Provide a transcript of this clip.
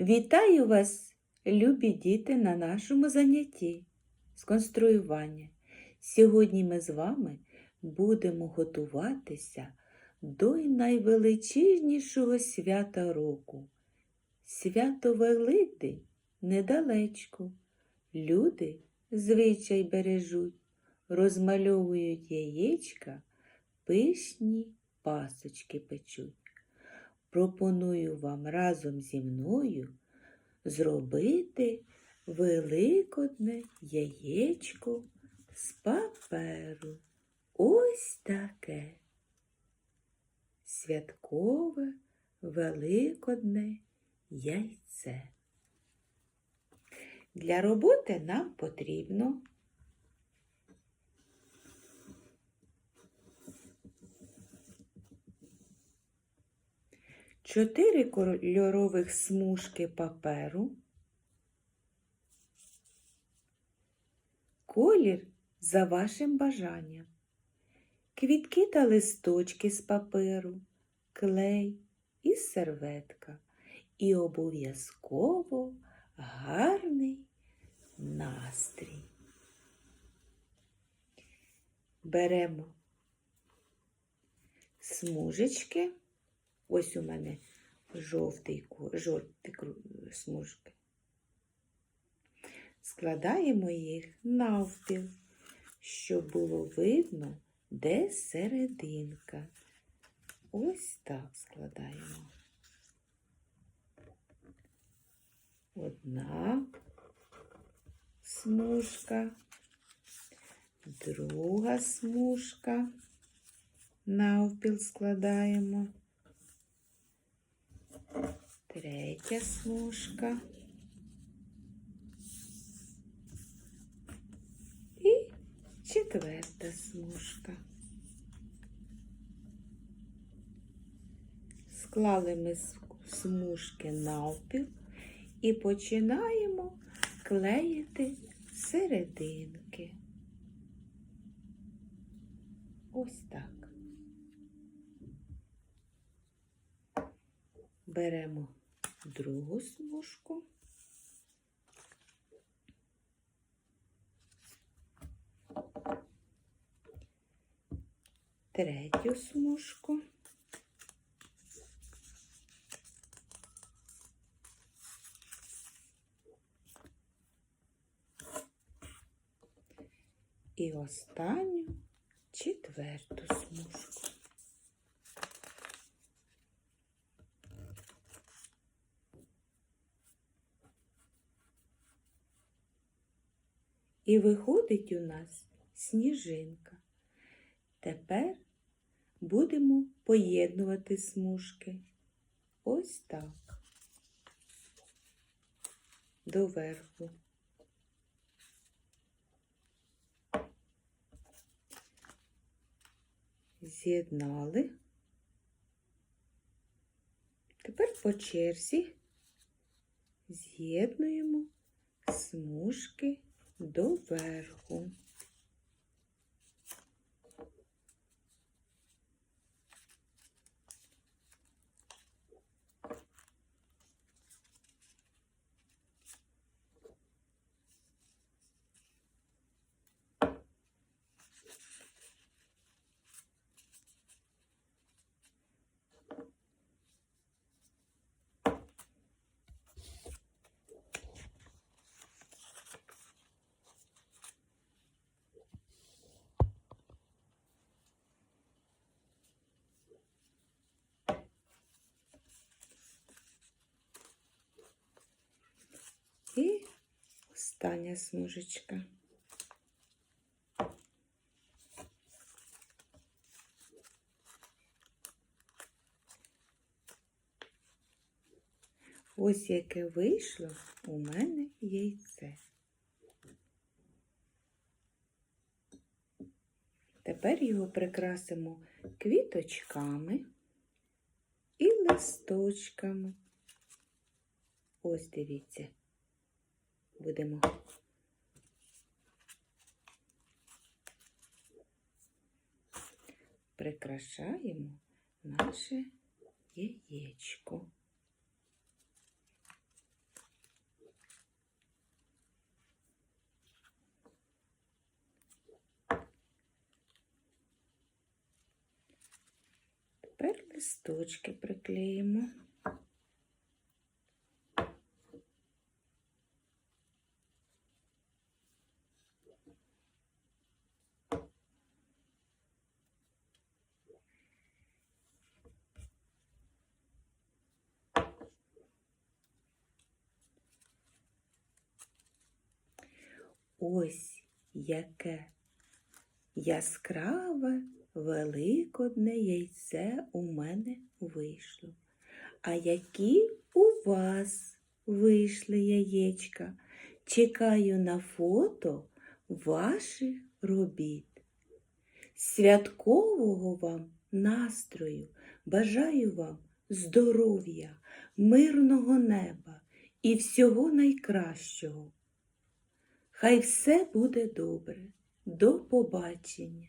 Вітаю вас, любі діти, на нашому занятті з конструювання. Сьогодні ми з вами будемо готуватися до найвеличезнішого свята року. Свято Великдень недалечко. Люди звичай бережуть, розмальовують яєчка, пишні пасочки печуть. Пропоную вам разом зі мною зробити великодне яєчко з паперу. Ось таке. Святкове великодне яйце. Для роботи нам потрібно чотири кольорових смужки паперу, колір за вашим бажанням, квітки та листочки з паперу, клей і серветка. І обов'язково гарний настрій. Беремо смужечки. Ось у мене жовтий, жовті смужки. Складаємо їх навпіл, щоб було видно, де серединка. Ось так складаємо. Одна смужка, друга смужка, навпіл складаємо. Третя смужка. І четверта смужка. Склали ми смужки навпіл і починаємо клеїти серединки. Ось так. Беремо другу смужку. Третю смужку. І останню четверту смужку. І виходить у нас сніжинка. Тепер будемо поєднувати смужки. Ось так. Доверху. З'єднали. Тепер по черзі з'єднуємо смужки доверху. І остання смужечка. Ось яке вийшло у мене яйце. Тепер його прикрасимо квіточками і листочками. Ось дивіться, будемо. Прикрашаємо наше яєчко. Тепер листочки приклеїмо. Ось яке яскраве великодне яйце у мене вийшло. А які у вас вийшли яєчка? Чекаю на фото ваших робіт. Святкового вам настрою бажаю вам здоров'я, мирного неба і всього найкращого. Хай все буде добре. До побачення.